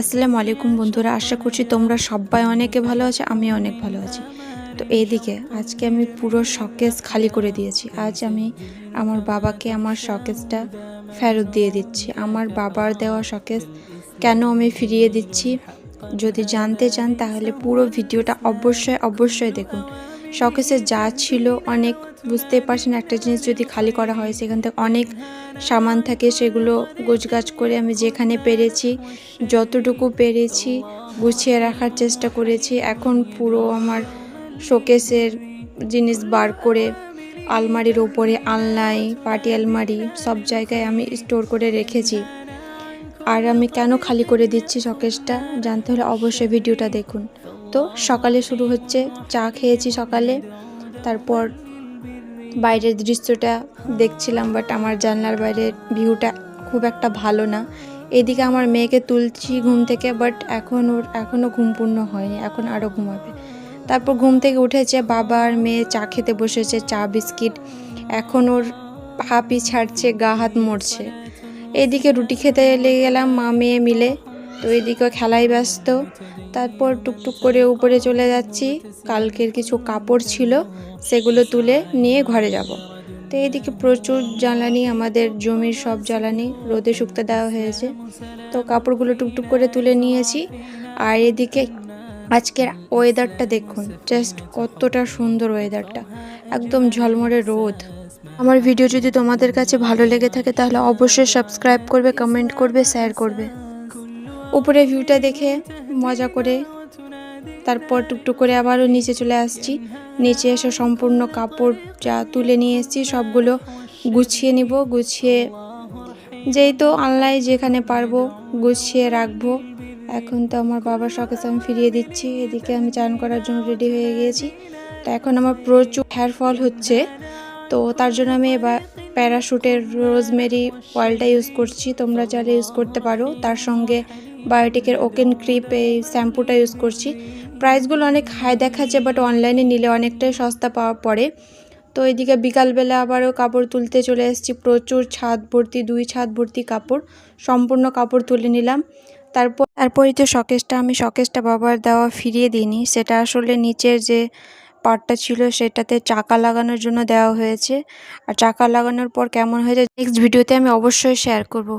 আসসালামু আলাইকুম বন্ধুরা, আশা করছি তোমরা সবাই অনেকে ভালো আছো আমি অনেক ভালো আছি। তো এইদিকে আজকে আমি পুরো শকেস খালি করে দিয়েছি। আজ আমি আমার বাবাকে আমার শকেসটা ফেরত দিয়ে দিচ্ছি। আমার বাবার দেওয়া শকেস কেন আমি ফিরিয়ে দিচ্ছি? যদি জানতে চান তাহলে পুরো ভিডিওটা অবশ্যই অবশ্যই দেখুন। শকেসে যা ছিল অনেক বুঝতে পারছেন। একটা জিনিস যদি খালি করা হয়, সেখান থেকে অনেক সামান থাকে, সেগুলো গোছগাছ করে আমি যেখানে পেরেছি, যতটুকু পেরেছি, গুছিয়ে রাখার চেষ্টা করেছি। এখন পুরো আমার শোকেসের জিনিস বার করে আলমারির ওপরে আলনাই পাটি আলমারি সব জায়গায় আমি স্টোর করে রেখেছি। আর আমি কেন খালি করে দিচ্ছি শকেসটা? জানতে হলে অবশ্যই ভিডিওটা দেখুন। তো সকালে শুরু হচ্ছে, চা খেয়েছি সকালে। তারপর বাইরের দৃশ্যটা দেখছিলাম বাট আমার জানলার বাইরের ভিউটা খুব একটা ভালো না। এদিকে আমার মেয়েকে তুলছি ঘুম থেকে বাট এখন ওর এখনও ঘুম পূর্ণ হয়নি, এখন আরও ঘুমাবে। তারপর ঘুম থেকে উঠেছে, বাবা আর মেয়ে চা খেতে বসেছে, চা, বিস্কিট। এখন ওর হাপি ছাড়ছে গা হাত মরছে। এদিকে রুটি খেতে লেগে গেলাম, মা, মেয়ে মিলে। তো এদিকে খেলায় ব্যস্ত। তারপর টুকটুক করে উপরে চলে যাচ্ছি। কালকের কিছু কাপড় ছিল, সেগুলো তুলে নিয়ে ঘরে যাব। তো এদিকে প্রচুর জ্বালানি, আমাদের জমির সব জ্বালানি রোদে শুকতে দেওয়া হয়েছে। তো কাপড়গুলো টুকটুক করে তুলে নিয়েছি। আর এদিকে আজকের ওয়েদারটা দেখুন, জাস্ট কতটা সুন্দর ওয়েদারটা। একদম ঝলমরে রোদ। আমার ভিডিও যদি তোমাদের কাছে ভালো লেগে থাকে, তাহলে অবশ্যই সাবস্ক্রাইব করবে, কমেন্ট করবে, শেয়ার করবে। উপরে ভিউটা দেখে মজা করে তারপর টুকটুক করে আবারও নিচে চলে আসছি। নিচে এসে সম্পূর্ণ কাপড় যা তুলে নিয়ে এসেছি সবগুলো গুছিয়ে নিব, গুছিয়ে যেই তো আনলাই যেখানে পারব গুছিয়ে রাখব। এখন তো আমার বাবার শখে আমি ফিরিয়ে দিচ্ছি, এদিকে আমি চান করার জন্য রেডি হয়ে গিয়েছি। তো এখন আমার প্রচুর হেয়ার ফল হচ্ছে, তো তার জন্য আমি এবার প্যারাশুটের রোজমেরি অয়েলটা ইউজ করছি, তোমরা চাইলে ইউজ করতে পারো। তার সঙ্গে বায়োটিকের ওকেন ক্রিপ এই শ্যাম্পুটা ইউজ করছি। প্রাইসগুলো অনেক হাই দেখাচ্ছে বাট অনলাইনে নিলে অনেকটাই সস্তা পাওয়া পড়ে। তো এদিকে বিকালবেলা আবারও কাপড় তুলতে চলে এসেছি। প্রচুর ছাদ ভর্তি, দুই ছাদ ভর্তি কাপড়, সম্পূর্ণ কাপড় তুলে নিলাম। তারপর তারপরে তো শকেসটা, আমি শকেসটা বাবার দেওয়া ফিরিয়ে দিইনি। সেটা আসলে নিচের যে পার্টটা ছিল, সেটাতে চাকা লাগানোর জন্য দেওয়া হয়েছে। আর চাকা লাগানোর পর কেমন হয়েছে নেক্সট ভিডিওতে আমি অবশ্যই শেয়ার করব।